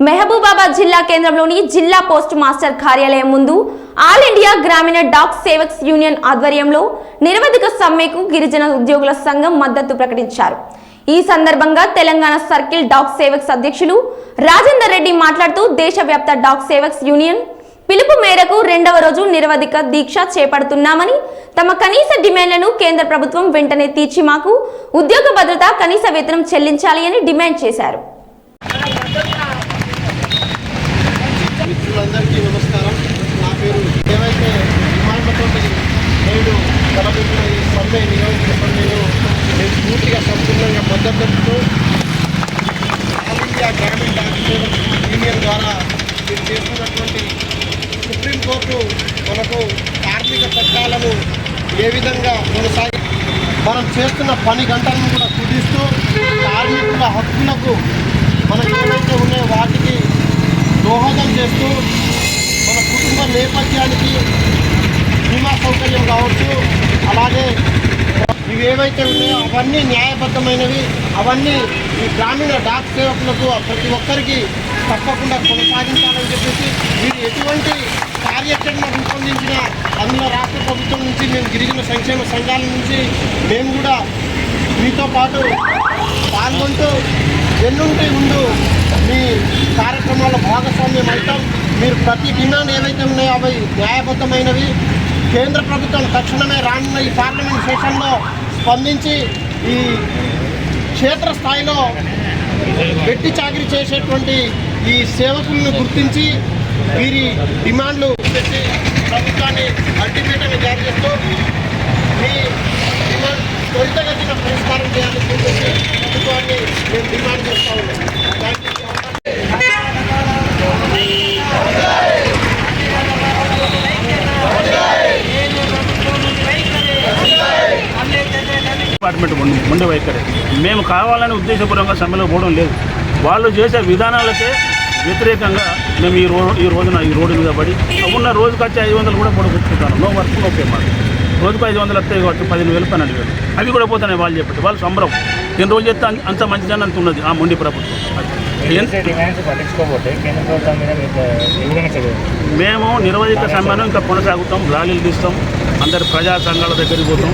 మహబూబాబాద్ జిల్లా కేంద్రంలోని జిల్లా పోస్ట్ మాస్టర్ కార్యాలయం ముందు all India Gramin Dak Sevaks union ఆధ్వర్యంలో నిరవధిక సమ్మెకు గిరిజన ఉద్యోగుల సంఘం మద్దతు ప్రకటించారు. ఈ సందర్భంగా తెలంగాణ సర్కిల్ డాక్ సేవక్స్ అధ్యక్షులు రాజేందర్ రెడ్డి మాట్లాడుతూ దేశవ్యాప్త డాక్ సేవక్స్ యూనియన్ పిలుపు మేరకు రెండవ రోజు నిరవధిక దీక్ష చేపడుతున్నామని తమ కనీస డిమాండ్లను కేంద్ర ప్రభుత్వం వెంటనే తీర్చి మాకు ఉద్యోగ భద్రత కనీస వేతనం చెల్లించాలి అని డిమాండ్ చేశారు మిత్రులందరికీ నమస్కారం నా పేరు ఏవైతే విమానంతో నేడు ఈ సమ్మె నియోజక సమ్మెను నేను పూర్తిగా సంపూర్ణంగా మద్దతుతో all India government doctor union ద్వారా మీరు చేస్తున్నటువంటి సుప్రీంకోర్టు మనకు కార్మిక చట్టాలను ఏ విధంగా కొనసాగి మనం చేస్తున్న పని గంటలను కూడా కుదిస్తూ కార్మికుల హక్కులకు మనకు ఏవైతే ఉన్నాయో వాటికి దోహదం చేస్తూ మన కుటుంబ నేపథ్యానికి బీమా సౌకర్యం కావచ్చు అలాగే ఇవి ఏవైతే ఉన్నాయో అవన్నీ న్యాయబద్ధమైనవి. అవన్నీ ఈ గ్రామీణ డాక్ సేవకులకు ప్రతి ఒక్కరికి తప్పకుండా కొనసాగించాలని చెప్పేసి మీరు ఎటువంటి కార్యాచరణ రూపొందించిన అందులో రాష్ట్ర ప్రభుత్వం నుంచి మేము గిరిజన సంక్షేమ సంఘాల నుంచి మేము కూడా మీతో పాటు పాల్గొంటూ ఎన్నుంటే ముందు మీ కార్యక్రమాల్లో భాగస్వామ్యం అవుతాం. మీరు ప్రతి డిమాండ్ ఏవైతే ఉన్నాయో అవి న్యాయబద్ధమైనవి. కేంద్ర ప్రభుత్వం తక్షణమే రానున్న ఈ పార్లమెంట్ సెషన్లో స్పందించి ఈ క్షేత్రస్థాయిలో వెట్టి చాకరీ చేసేటువంటి ఈ సేవకులను గుర్తించి వీరి డిమాండ్లు పెట్టి ప్రభుత్వాన్ని అడ్డిపీటని జారీ చేస్తూ మీ డిమాండ్ త్వరితగతిన పరిష్కారం చేయాలని చెప్పేసి ప్రభుత్వాన్ని మేము డిమాండ్ చేస్తా ఉన్నాం. డిపార్ట్మెంట్ ముందు ముందు వైఖరి. మేము కావాలని ఉద్దేశపూర్వకంగా సమ్మెలో పోవడం లేదు. వాళ్ళు చేసే విధానాలకే వ్యతిరేకంగా మేము ఈ రో ఈ రోజున ఈ రోడ్డు మీద పడి ఉన్న రోజుకి వచ్చి ఐదు వందలు కూడా పొడగొట్టుకుంటాను నో వర్క్ నో పేమెంట్ రోజుకు ఐదు వందలు వస్తాయి కాబట్టి పదిహేను వేలు పన్నెండు వేలు. అవి కూడా పోతున్నాయి వాళ్ళు చెప్పి వాళ్ళు సంబరం. ఎన్ని రోజులు చేస్తే అంత మంచిదని అంత ఉన్నది ఆ మొండి ప్రభుత్వం. అది. డిమాండ్స్ పట్టించుకోకపోతే కేంద్ర ప్రభుత్వం మీద మీకు ఏ విధంగా చదివారు మేము నిరవధిక సమ్మెను ఇంకా కొనసాగుతాం ర్యాలీలు తీస్తాం అందరి ప్రజా సంఘాల దగ్గరికి పోతాం.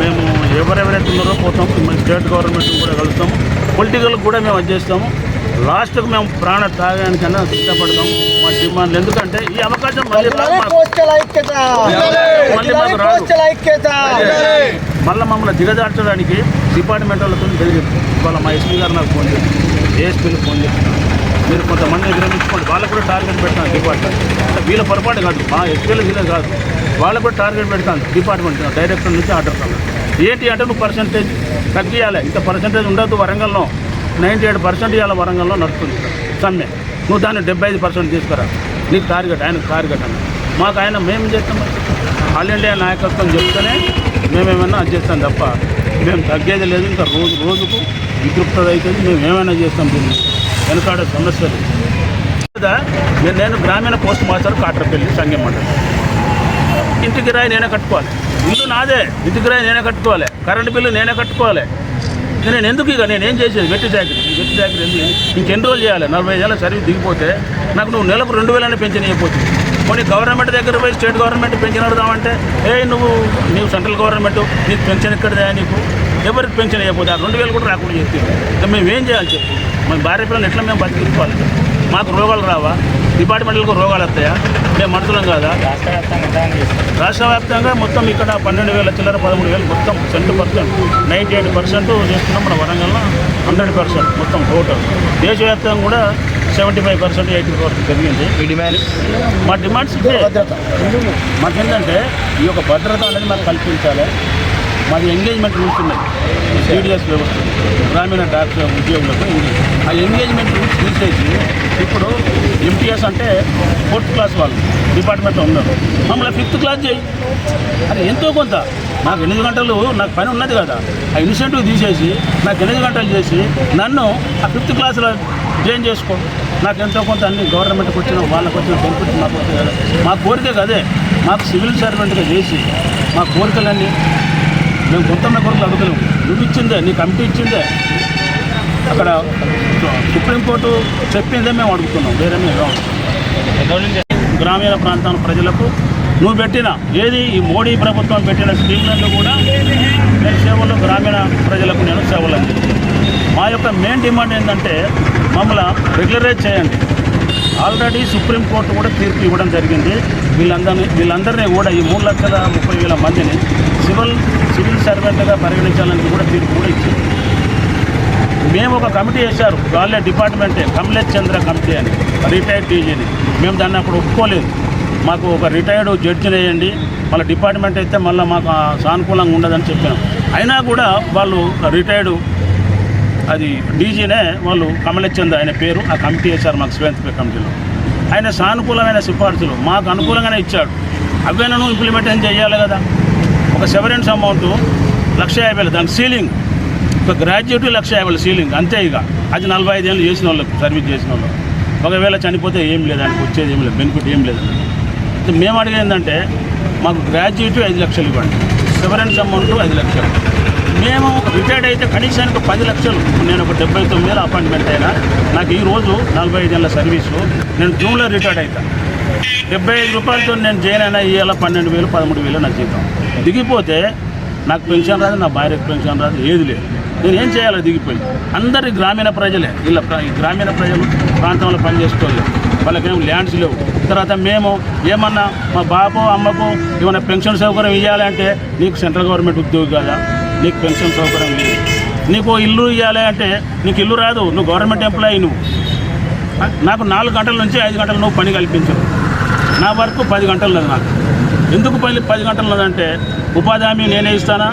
మేము ఎవరెవరైతే ఉన్నారో పోతాం మన స్టేట్ గవర్నమెంట్ కూడా కలుస్తాము పొలిటికల్ కూడా మేము అది చేస్తాము. లాస్ట్కు మేము ప్రాణ త్యాగానికన్నా సిద్ధపడతాం మా డిమాండ్లు. ఎందుకంటే ఈ అవకాశం మళ్ళీ. మళ్ళీ మాకు రాదు. మళ్ళీ మమ్మల్ని దిగజార్చడానికి డిపార్ట్మెంట్ వాళ్ళతో జరిగింది ఇవాళ మా ఎస్పీ గారు నాకు ఫోన్ చేసి ఏఎస్పీలు ఫోన్ చేసి మీరు కొంతమంది విరమించుకోండి. వాళ్ళకు కూడా టార్గెట్ పెడతాను డిపార్ట్మెంట్. అంటే వీళ్ళ పొరపాటు కాదు. మా ఎస్పీలు వీళ్ళ కాదు. వాళ్ళకు కూడా టార్గెట్ పెడతాను డిపార్ట్మెంట్. డైరెక్టర్ నుంచి ఆర్డర్ ఏంటి అంటే నువ్వు పర్సంటేజ్ తగ్గియాలి. ఇంత పర్సంటేజ్ ఉండదు వరంగల్లో. నైంటీ ఎయిట్ పర్సెంట్ ఇవాళ వరంగల్లో నడుస్తుంది. సమ్మె. నువ్వు దాన్ని డెబ్బై ఐదు పర్సెంట్ తీసుకురా. నీకు టార్గెట్ ఆయనకు టార్గెట్ అని మాకు ఆయన మేము చేస్తాం? ఆల్ ఇండియా నాయకత్వం చెప్తేనే మేమేమన్నా అది చేస్తాం తప్ప మేము తగ్గేది లేదు. ఇంకా రోజు రోజుకు వితృప్తత అవుతుంది. మేము ఏమైనా చేస్తాం దీన్ని. వెనకాడ సమస్యలు. లేదా నేను గ్రామీణ పోస్ట్ మాస్టర్ కాట్రపల్లి సంఘం మండలి. ఇంటికి రాయి నేనే కట్టుకోవాలి. ఇల్లు నాదే. ఇంటికి రాయి నేనే కట్టుకోవాలి. కరెంటు బిల్లు నేనే కట్టుకోవాలి. నేను ఎందుకు ఇక? నేను ఏం చేసేది? వెట్టి చాకరీ ఈ వెట్టి చాకరీ ఎందుకు ఇంకెన్ని రోజులు చేయాలి? నలభై ఏళ్ళ సర్వీస్ దిగిపోతే నాకు నువ్వు నెలకు రెండు వేలైనా పెన్షన్ ఇవ్వకపోతుంది కొన్ని గవర్నమెంట్ దగ్గర పోయి స్టేట్ గవర్నమెంట్ పెన్షన్ అడుగుదామంటే ఏ నువ్వు నీవు సెంట్రల్ గవర్నమెంట్ నీకు పెన్షన్ ఎక్కడదా నీకు? ఎవరికి పెన్షన్ ఇవ్వకపోతే ఆ రెండు వేలు కూడా రాకుండా చెప్తుంది ఇంకా మేము ఏం చేయాలి చెప్పు? మన భార్య పిల్లలు ఎట్లా మేము బతికించుకోవాలి? మాకు రోగాలు రావా? డిపార్ట్మెంట్లకు రోగాలు వస్తాయా? మేము మనుషులం కాదా? రాష్ట్ర వ్యాప్తంగా మొత్తం ఇక్కడ పన్నెండు వేల చిల్లర పదమూడు వేలు మొత్తం cent percent. Ninety eight percent చేస్తున్నాం మన వరంగల్లో హండ్రెడ్ పర్సెంట్ మొత్తం టోటల్. దేశవ్యాప్తంగా కూడా seventy five percent eighty percent పెరిగింది. మా డిమాండ్స్? ఇదే. మాకేంటంటే ఈ యొక్క భద్రత అనేది మాకు కల్పించాలి. మాది ఎంగేజ్మెంట్ రూల్స్ ఉన్నాయి. సిడిఎస్ వ్యవస్థ గ్రామీణ డాక్టర్ ఉద్యోగులకు. ఉంది ఆ ఎంగేజ్మెంట్ రూల్స్ తీసేసి ఇప్పుడు ఎంపీఎస్ అంటే ఫోర్త్ క్లాస్ వాళ్ళు డిపార్ట్మెంట్లో ఉన్నారు. మమ్మల్ని ఫిఫ్త్ క్లాస్ చేయి. అది ఎంతో కొంత. నాకు ఎనిమిది గంటలు నాకు పని ఉన్నది కదా. ఆ ఇన్సెంటివ్ తీసేసి నాకు ఎనిమిది గంటలు చేసి నన్ను ఆ ఫిఫ్త్ క్లాస్లో జాయిన్ చేసుకో. నాకు ఎంతో కొంత అన్ని గవర్నమెంట్కి వచ్చిన వాళ్ళకి వచ్చిన బెనిఫిట్ మాకు వస్తాయి కదా. మా కోరిక అదే మాకు సివిల్ సర్వెంట్గా చేసి మా కోరికలన్నీ మేము కొత్త కోరికలు అడుగుతలేము నువ్వు ఇచ్చిందే నీ కమిటీ ఇచ్చిందే. అక్కడ సుప్రీంకోర్టు చెప్పిందే మేము అడుగుతున్నాం. వేరే మేము గ్రామీణ ప్రాంతాల ప్రజలకు నువ్వు పెట్టిన ఏది ఈ మోడీ ప్రభుత్వం పెట్టిన స్కీమ్లలో కూడా నేను సేవలు గ్రామీణ ప్రజలకు నేను సేవలు అందిస్తాను. మా యొక్క మెయిన్ డిమాండ్ ఏంటంటే మమ్మల్ని రెగ్యులరైజ్ చేయండి. ఆల్రెడీ సుప్రీంకోర్టు కూడా తీర్పు ఇవ్వడం జరిగింది. వీళ్ళందరినీ వీళ్ళందరినీ కూడా ఈ మూడు లక్షల ముప్పై వేల మందిని సివిల్ సివిల్ సర్వెంట్గా పరిగణించాలని కూడా తీర్పు కూడా ఇచ్చింది. మేము ఒక కమిటీ వేశారు. వాళ్ళే డిపార్ట్మెంటే. కమలేష్ చంద్ర కమిటీ అని. రిటైర్డ్ డీజీని. మేము దాన్ని అప్పుడు ఒప్పుకోలేదు. మాకు ఒక రిటైర్డ్ జడ్జిని వేయండి. మళ్ళీ డిపార్ట్మెంట్ అయితే మళ్ళీ మాకు సానుకూలంగా ఉండదని చెప్పాను అయినా కూడా వాళ్ళు రిటైర్డ్ అది డీజీనే వాళ్ళు కమలేష్ చంద్ర ఆయన పేరు. ఆ కమిటీ వేశారు మాకు సెవెంత్ పే కమిటీలో. ఆయన సానుకూలమైన సిఫార్సులు మాకు అనుకూలంగానే ఇచ్చాడు. అవేనను ఇంప్లిమెంటేషన్ చేయాలి కదా. ఒక సెవరెన్స్ అమౌంట్ లక్ష యాభై దాని సీలింగ్ ఒక గ్రాడ్యుయేట్ లక్ష యాభై సీలింగ్ అంతే ఇక. అది నలభై ఐదు ఏళ్ళు చేసిన వాళ్ళకు సర్వీస్ చేసిన వాళ్ళు ఒకవేళ చనిపోతే ఏం లేదు వచ్చేది ఏం లేదు బెనిఫిట్ ఏం లేదు మేము అడిగేందంటే ఏంటంటే మాకు గ్రాడ్యుయేట్ ఐదు లక్షలు ఇవ్వండి సెవరెన్స్ అమౌంట్ ఐదు లక్షలు. మేము రిటైర్డ్ అయితే కనీసానికి పది లక్షలు. నేను ఒక డెబ్బై తొమ్మిది వేల అపాయింట్మెంట్ అయినా నాకు ఈరోజు నలభై ఐదు ఏళ్ళ సర్వీసు నేను జూన్లో రిటైర్డ్ అవుతా డెబ్బై ఐదు రూపాయలతో నేను జైన్ అయినా ఇవాళ పన్నెండు వేలు పదమూడు వేలు నా జీతం. దిగిపోతే నాకు పెన్షన్ రాదు నా భార్యకు పెన్షన్ రాదు ఏది లేదు. నేను ఏం చేయాలో దిగిపోయి. అందరి గ్రామీణ ప్రజలే వీళ్ళ ఈ గ్రామీణ ప్రజలు ప్రాంతంలో పనిచేసుకోలేదు వాళ్ళకేం ల్యాండ్స్ లేవు. తర్వాత మేము ఏమన్నా మా బాబు అమ్మకు ఏమైనా పెన్షన్ సౌకర్యం ఇవ్వాలి అంటే నీకు సెంట్రల్ గవర్నమెంట్ ఉద్యోగి కదా? నీకు పెన్షన్ సౌకర్యం లేదు. నీకు ఇల్లు ఇవ్వాలి అంటే నీకు ఇల్లు రాదు. నువ్వు గవర్నమెంట్ ఎంప్లాయీ నువ్వు. నాకు నాలుగు గంటల నుంచి ఐదు గంటలు నువ్వు పని కల్పించవు. నా వరకు పది గంటలు లేదు నాకు. ఎందుకు పని పది గంటలు లేదంటే ఉపాధి హామీ నేనే ఇస్తానా?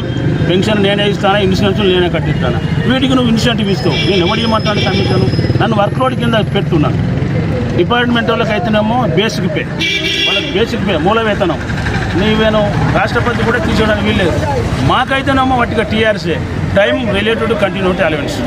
పెన్షన్ నేనే ఇస్తానా ఇన్సూరెన్స్ నేనే కట్టిస్తానా? వీటికి నువ్వు ఇన్సెంటివ్ ఇస్తావు. నేను ఎవరు ఇవ్వమంటాను కమిషన్ నన్ను వర్క్ లోడ్ కింద పెట్టున్నాను డిపార్ట్మెంట్ వాళ్ళకి అయితేనేమో బేసిక్ పే. వాళ్ళకి బేసిక్ పే మూల వేతనం నీవేను రాష్ట్రపతి కూడా తీసుకోవడానికి వీల్లేదు. మాకైతేనేమో వాటిగా TRC time related continuity allowance.